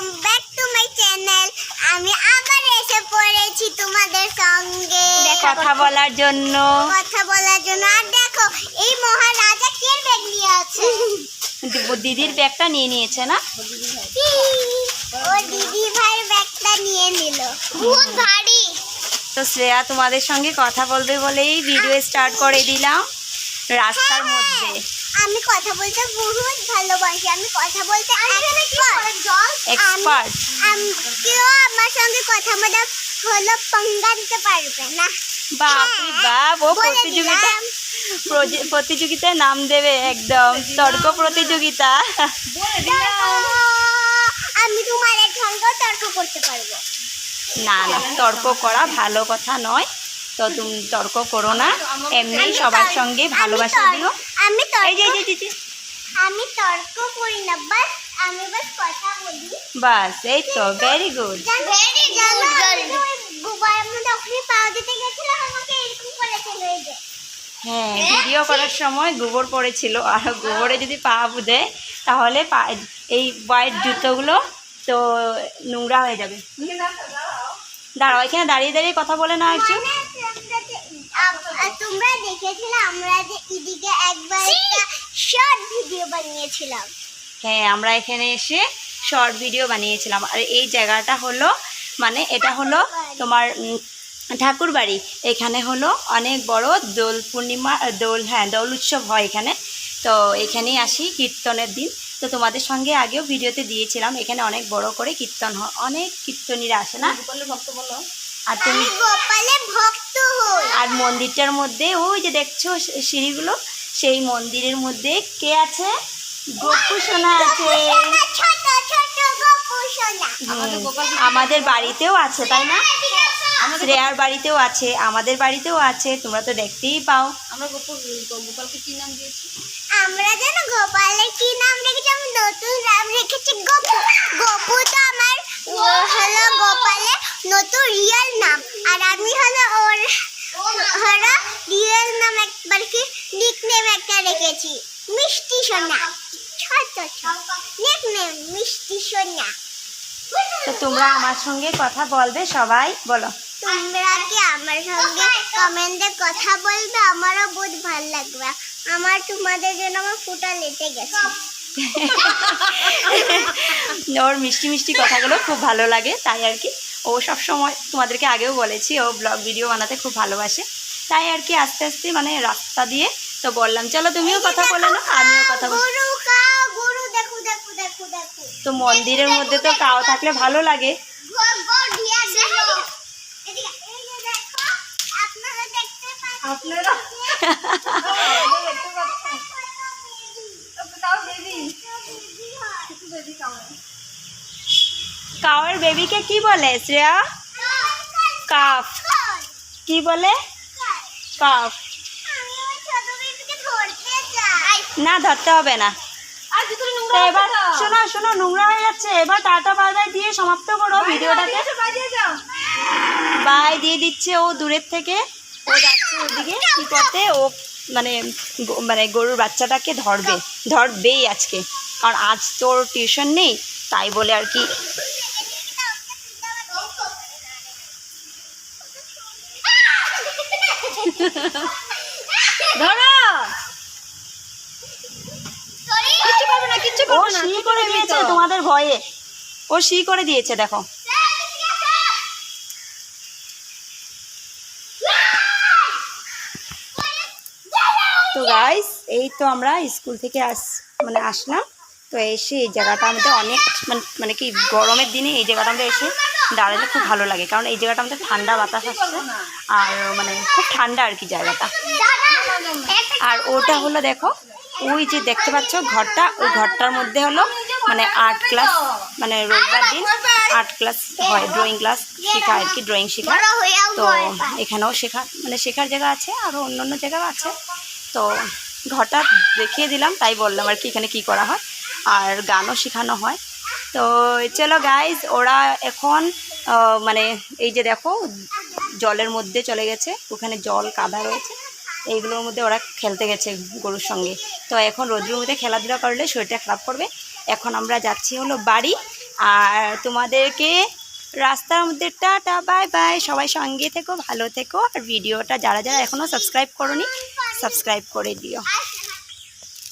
Welcome back to my channel আমি আবার এসে পড়েছি তোমাদের সঙ্গে। কথা বলার জন্য। কথা বলার জন্য। আর দেখো এই মহারাজা কে ব্যাগ নিয়ে আছে? দিদির ব্যাগটা নিয়ে নিয়েছে না? ও দিদি ভাইয়ের ব্যাগটা নিয়ে নিল। বহুত ভারী। তো শ্রেয়া তোমাদের সঙ্গে কথা বলবে বলেই ভিডিও স্টার্ট করে দিলাম। রাস্তার মধ্যে। আমি কথা বলতে বহুত ভালোবাসি আমি কথা বলতে এক্সপার্ট আম- কেউ আমার সঙ্গে কথা বলে হলো পঙ্গা দিতে পারবে না। বাপরে বাপ ও হ্যাঁ, প্রতিযোগিতা প্রতিযোগিতায় নাম দেবে একদম তর্ক প্রতিযোগিতা। আমি তোমার সঙ্গেও তর্ক করতে পারব। না না তর্ক করা ভালো কথা নয়। তো তুমি তর্ক করো না। এমনি সবার সঙ্গে ভালোবাসা দিও। আমি এই যে এই যে, এই আমি তর্ক করি না বাস আমি বাস কথা বলি। বাস এই তো ভেরি গুড ভেরি গুড গোবরের মধ্যে ওখানে পাওয়া দিতে গেছিলাম আমাকে এরকম করে চলে যে হ্যাঁ ভিডিও করার সময় গোবর পড়েছিল। আর গোবরে যদি পা দেয় তাহলে পা এই হোয়াইট জুতোগুলো তো নোংরা হয়ে যাবে। দাঁড়াও এখানে দাঁড়িয়ে দাঁড়িয়ে কথা বলে না একটু। তোমরা দেখেছিলে আমরা যে এদিকে একবার একটা শর্ট ভিডিও বানিয়েছিলাম। হ্যাঁ আমরা এখানে এসে শর্ট ভিডিও বানিয়েছিলাম। আর এই জায়গাটা হলো মানে এটা হলো তোমার ঠাকুর বাড়ি এখানে হলো অনেক বড় দোল পূর্ণিমা দোল হ্যাঁ দোল উৎসব হয় এখানে। তো এখানেই আসি কীর্তনের দিন। তো তোমাদের সঙ্গে আগেও ভিডিওতে দিয়েছিলাম। এখানে অনেক বড় করে কীর্তন হয়। অনেক কীর্তনীরা আসে না? আর তুমি গোপালের ভক্ত হই। আর মন্দিরটার মধ্যে ওই যে দেখছ সিঁড়িগুলো সেই মন্দিরের মধ্যে কে আছে? গোপু সোনা আছে। ছোট ছোট গোপু সোনা। হুম, আমাদের বাড়িতেও আছে তাই না? শ্রেয়ার বাড়িতেও আছে আমাদের বাড়িতেও আছে তোমরা তো দেখতেই পাও। আমরা গোপালকে কি নাম দিয়েছি? আমরা যেন গোপালের কি নাম রেখেছি আমি নতুন নাম রেখেছি। গপু গপু তো আমার হলো গোপালের নতুন রিয়েল নাম। আর আমি হলো ওর হলো রিয়েল নাম একবার কি নিক নেম একটা রেখেছি। মিষ্টি সোনা। ছোট ছোট নিক নেম মিষ্টি সোনা। তো তোমরা আমার সঙ্গে কথা বলবে সবাই বলো। তোমরা কি আমার সঙ্গে কমেন্টে কথা বলবে? আমারও বহুত ভালো লাগবে। আমার তোমাদের জন্য আমার ফুটা লেটে গেছে। ওর মিষ্টি মিষ্টি কথাগুলো খুব ভালো লাগে তাই আর কি। ও সব সময় তোমাদেরকে আগেও বলেছি ও ব্লগ ভিডিও বানাতে খুব ভালোবাসে। তাই আর কি আস্তে আস্তে মানে রাস্তা দিয়ে তো বললাম চলো তুমিও কথা বলে না আমিও কথা বল গরু খাও গরু দেখো দেখো দেখো দেখো। তো মন্দিরের মধ্যে তো কাও থাকলে ভালো লাগে। গো গো ঢিয়া দেখো। এদিকে এই যে দেখো আপনারা দেখতে পাচ্ছেন আপনারা তাও বেবি। বেবি কেমন কাওয়ের বেবিকে কি বলে শ্রেয়া? কাফ কি বলে? কাফ না ধরতে হবে না। এবার শোনো শোনো নোংরা হয়ে যাচ্ছে। এবার টাটা বাই বাই দিয়ে সমাপ্ত করো ভিডিওটাকে। বাই দিয়ে দিচ্ছে ও দূরের থেকে। ও যাচ্ছে ওদিকে। কি করতে? ও মানে মানে গরুর বাচ্চাটাকে ধরবে। ধরবেই আজকে। কারণ আজ তোর টিউশন নেই তাই বলে আর কি ধরো কিচ্ছু করবে না কিচ্ছু ও করবে না সি করে দিয়েছে? তোমাদের ভয়ে? ও সি করে দিয়েছে দেখো। তো গাইস এই তো আমরা স্কুল থেকে আস মানে আসলাম। তো এসে এই জায়গাটা আমাদের অনেক মানে মানে কি গরমের দিনে এই জায়গাটা আমাদের এসে দাঁড়ালে খুব ভালো লাগে। কারণ এই জায়গাটা আমাদের ঠান্ডা বাতাস আসছে। আর মানে খুব ঠান্ডা আর কি জায়গাটা। আর ওটা হলো দেখো ওই যে দেখতে পাচ্ছ ঘরটা, ওই ঘরটার মধ্যে হলো মানে আর্ট ক্লাস মানে রোববার দিন আর্ট ক্লাস হয় ড্রয়িং ক্লাস শেখা আর কি ড্রয়িং শেখা। তো এখানেও শেখা মানে শেখার জায়গা আছে আরও অন্য অন্য জায়গাও আছে। তো ঘরটা দেখিয়ে দিলাম, তাই বললাম আর কি এখানে কি করা হয়, আর গানও শেখানো হয়। তো চলো গাইজ ওরা এখন মানে এই যে দেখো, জলের মধ্যে চলে গেছে, ওখানে জল কাদা রয়েছে। এইগুলোর মধ্যে ওরা খেলতে গেছে গরুর সঙ্গে। তো এখন রোদ্রের মধ্যে খেলাধুলা করলে শরীরটা খারাপ করবে। এখন আমরা যাচ্ছি হলো বাড়ি। আর তোমাদেরকে রাস্তার মধ্যে টাটা, বাই বাই। সবাই সঙ্গে থেকো, ভালো থেকো। আর ভিডিওটা যারা যারা এখনও সাবস্ক্রাইব করনি, সাবস্ক্রাইব করে দিও।